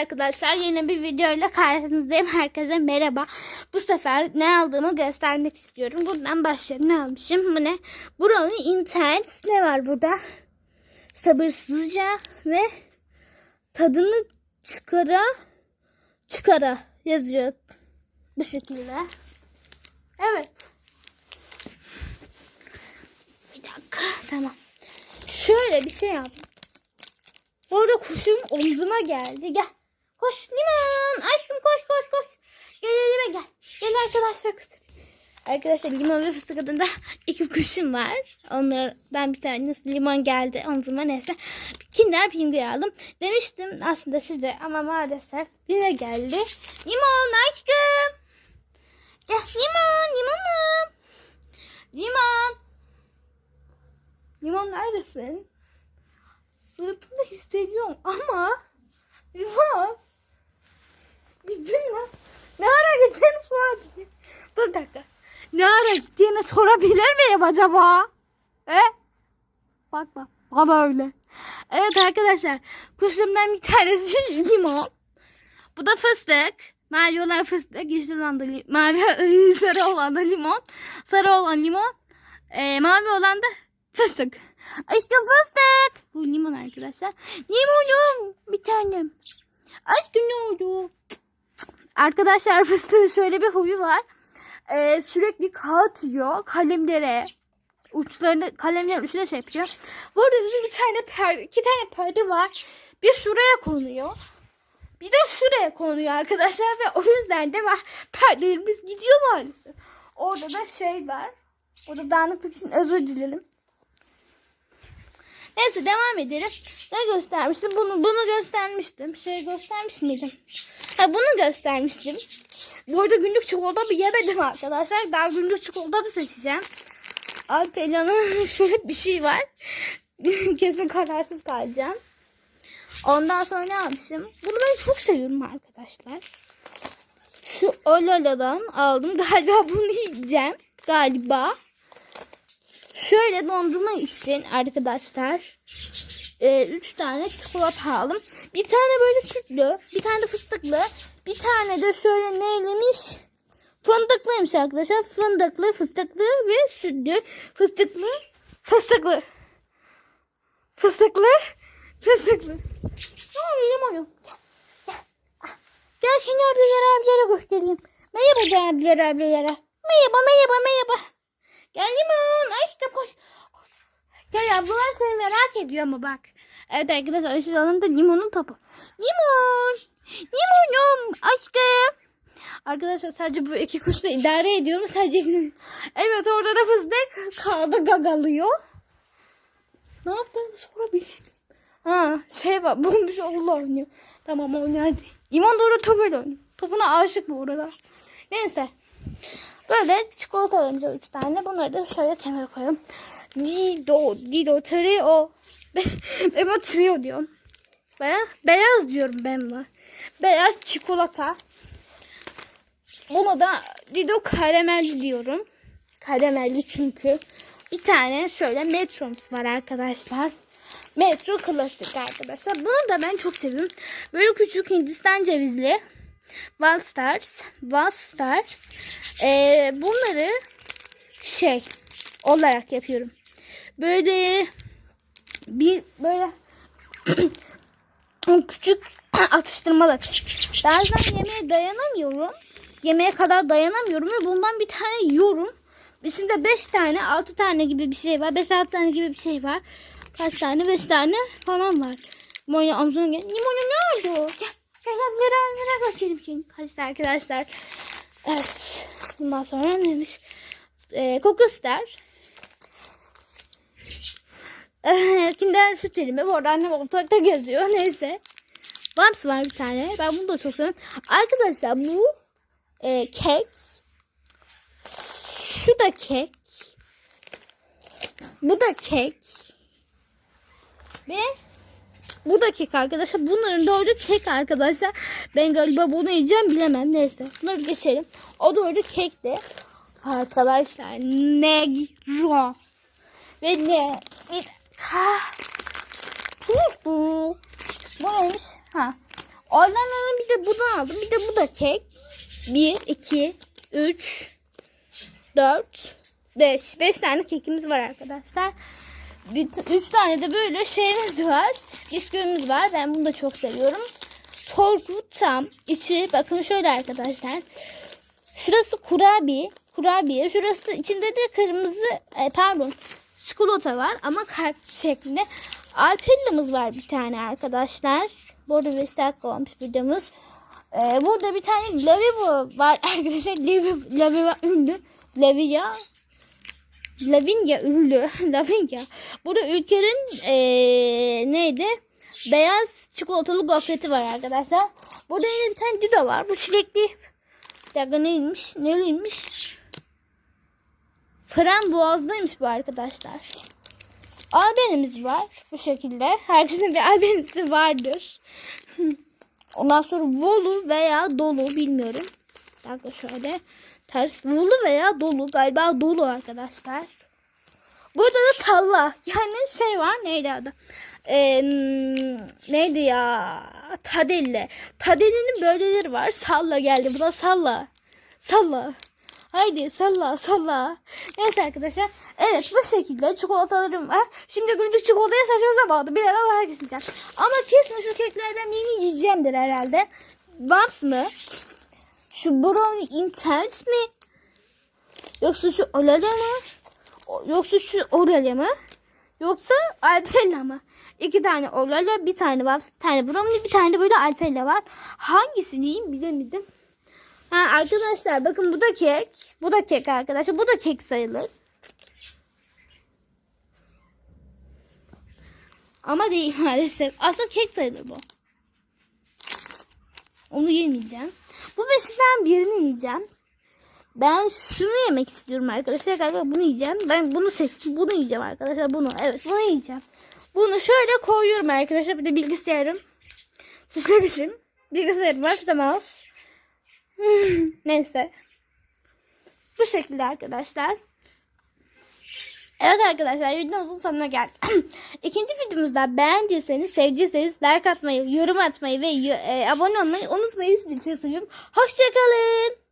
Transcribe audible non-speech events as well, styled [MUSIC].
Arkadaşlar yeni bir videoyla karşınızdayım. Herkese merhaba. Bu sefer ne aldığımı göstermek istiyorum. Buradan başlayalım. Ne almışım? Bu ne? Buranın internet ne var burada? Sabırsızca ve tadını çıkara çıkara yazıyor. Bu şekilde. Evet. Bir dakika. Tamam. Şöyle bir şey yaptım. Orada kuşum omzuma geldi. Gel. Koş limon. Aşkım koş koş koş. Gel elime gel. Gel arkadaşlar. kız. Arkadaşlar limon ve fıstık adında iki kuşum var. Onlardan bir tanesi limon geldi omzuma neyse. Kinder Pingu'yu aldım. Demiştim aslında size ama maalesef yine geldi. Limon aşkım. Gel limon limonum. Limon. Limon neredesin? Sırtımda hissediyorum ama Limon. Gittin mi? Ne ara gittiğini sorabilir. Dur dakika. Ne ara gittiğini sorabilir miyim acaba? He? Bak bak. Bana öyle. Evet arkadaşlar. Kuşumdan bir tanesi [LAUGHS] limon. Bu da fıstık. Mavi olan fıstık. Yeşil olan da mavi [LAUGHS] sarı olan da limon. Sarı olan limon. Ee, mavi olan da fıstık. Aşkım fıstık. Bu limon arkadaşlar. Limonum. Bir tanem. Aşkım ne oldu? Arkadaşlar [LAUGHS] fıstığın şöyle bir huyu var. Ee, sürekli kağıt yiyor. Kalemlere uçlarını kalemlerin uçuna şey yapıyor. Bu arada bizim bir tane perde, iki tane perde var. Bir şuraya konuyor. Bir de şuraya konuyor arkadaşlar ve o yüzden de var. Perdelerimiz gidiyor maalesef. Orada da şey var. Orada dağınıklık için özür dilerim. Neyse devam edelim. Ne göstermiştim? Bunu bunu göstermiştim. Şey göstermiş miydim? Ha bunu göstermiştim. Bu arada günlük çikolata bir yemedim arkadaşlar. Daha günlük çikolata mı seçeceğim? Alpelan'ın [LAUGHS] şöyle bir şey var. [LAUGHS] Kesin kararsız kalacağım. Ondan sonra ne almışım? Bunu ben çok seviyorum arkadaşlar. Şu Olala'dan aldım. [LAUGHS] Galiba bunu yiyeceğim. Galiba. Şöyle dondurma için arkadaşlar 3 tane çikolata aldım. Bir tane böyle sütlü, bir tane fıstıklı, bir tane de şöyle neylemiş? Fındıklıymış arkadaşlar. Fındıklı, fıstıklı ve sütlü. Fıstıklı, fıstıklı. Fıstıklı, fıstıklı. Oluyor limonu? Gel, gel. Ah, Gel seni abilere abilere göstereyim. Merhaba abilere abilere. Merhaba, merhaba, merhaba. Gel limon. Aşkım koş. Gel ablalar seni merak ediyor ama bak. Evet arkadaşlar Işıl Hanım da limonun topu. Limon. Limonum. Aşkım. Arkadaşlar sadece bu iki kuşla idare ediyorum. Sadece Evet orada da fıstık kaldı gagalıyor. Ne yaptığını sorabilirim. Ha şey var. Bulmuş oğlu oynuyor. Tamam oynuyor hadi. Limon doğru topuyla oynuyor. Topuna aşık bu arada. Neyse. Böyle çikolatalarımız 3 tane. Bunları da şöyle kenara koyalım. Dido, Dido, Trio. [LAUGHS] bu Trio diyorum. Beyaz, beyaz diyorum buna. Beyaz çikolata. Bunu da Dido karamelli diyorum. Karamelli çünkü. Bir tane şöyle Metro'muz var arkadaşlar. Metro klasik arkadaşlar. Bunu da ben çok seviyorum. Böyle küçük Hindistan cevizli. Wall Stars. Wall Stars. Ee, bunları şey olarak yapıyorum. Böyle bir böyle [CLEARS THROAT] küçük [CLEARS THROAT] atıştırmalar. Bazen yemeğe dayanamıyorum. Yemeğe kadar dayanamıyorum ve bundan bir tane yiyorum. İçinde 5 tane 6 tane gibi bir şey var. 5-6 tane gibi bir şey var. Kaç tane? 5 tane falan var. Monya omzuna gel. Limonu ne oldu? Gel. Seni. Kaçtı arkadaşlar. Evet. Bundan sonra neymiş? Ee, kokoslar. Ee, Kinder süt elimi. Bu arada annem ortalıkta geziyor. Neyse. Bumps var bir tane. Ben bunu da çok seviyorum. Arkadaşlar bu e, kek. Şu da kek. Bu da kek. Ve bu da kek arkadaşlar. Bunların dördü kek arkadaşlar. Ben galiba bunu yiyeceğim bilemem. Neyse. Bunları geçelim. O dördü kek de. Arkadaşlar negro. Ve ne? Ha. Bu. Bu neymiş? Ha. Ondan bir de bunu aldım. Bir de bu da kek. 1, 2, 3, 4, 5. 5 tane kekimiz var arkadaşlar. 3 tane de böyle şeyimiz var. Bisküvimiz var. Ben bunu da çok seviyorum. Torkutam içi bakın şöyle arkadaşlar. Şurası kurabiye. Kurabiye. Şurası içinde de kırmızı e, pardon çikolata var ama kalp şeklinde. Alpella'mız var bir tane arkadaşlar. Bu arada 5 dakika olmuş videomuz. Ee, burada bir tane lavabo var arkadaşlar. Lavabo, lavabo ünlü. Lavia. Lavinia ünlü. [LAUGHS] Lavinia. Burada ülkenin ee, neydi? Beyaz çikolatalı gofreti var arkadaşlar. Burada yine bir tane duda var. Bu çilekli. Bir dakika neymiş? Neliymiş? Fren boğazdaymış bu arkadaşlar. Albenimiz var bu şekilde. Herkesin bir albenisi vardır. [LAUGHS] Ondan sonra volu veya dolu bilmiyorum. Bir dakika şöyle. Ters volu veya dolu galiba dolu arkadaşlar. Burada da salla. Yani şey var neydi adı? Ee, neydi ya? Tadelle. Tadelle'nin böyleleri var. Salla geldi. Bu da salla. Salla. Haydi salla salla. Neyse arkadaşlar. Evet bu şekilde çikolatalarım var. Şimdi günlük çikolataya saçma sapandı. Bilemem herkes yiyeceğim. Ama kesin şu keklerden birini yiyeceğimdir herhalde. Bumps mı? Şu Brownie Intense mi? Yoksa şu Olala mı? O- Yoksa şu Orale mı? Yoksa Alpella mı? İki tane Olala, bir tane Bumps, bir tane Brownie, bir tane böyle Alpella var. Hangisini yiyeyim bilemedim. Ha, arkadaşlar bakın bu da kek. Bu da kek arkadaşlar. Bu da kek sayılır. Ama değil maalesef. Aslında kek sayılır bu. Onu yemeyeceğim. Bu beşinden birini yiyeceğim. Ben şunu yemek istiyorum arkadaşlar. Galiba bunu yiyeceğim. Ben bunu seçtim. Bunu yiyeceğim arkadaşlar. Bunu. Evet bunu yiyeceğim. Bunu şöyle koyuyorum arkadaşlar. Bir de bilgisayarım. Süslemişim. Bilgisayarım var. İşte mouse. Hmm, Neyse. Bu şekilde arkadaşlar. Evet arkadaşlar videomuzun sonuna geldik. [CLEARS THROAT] İkinci videomuzda beğendiyseniz, sevdiyseniz like atmayı, yorum atmayı ve e, abone olmayı unutmayın. Sizin için seviyorum. Hoşçakalın.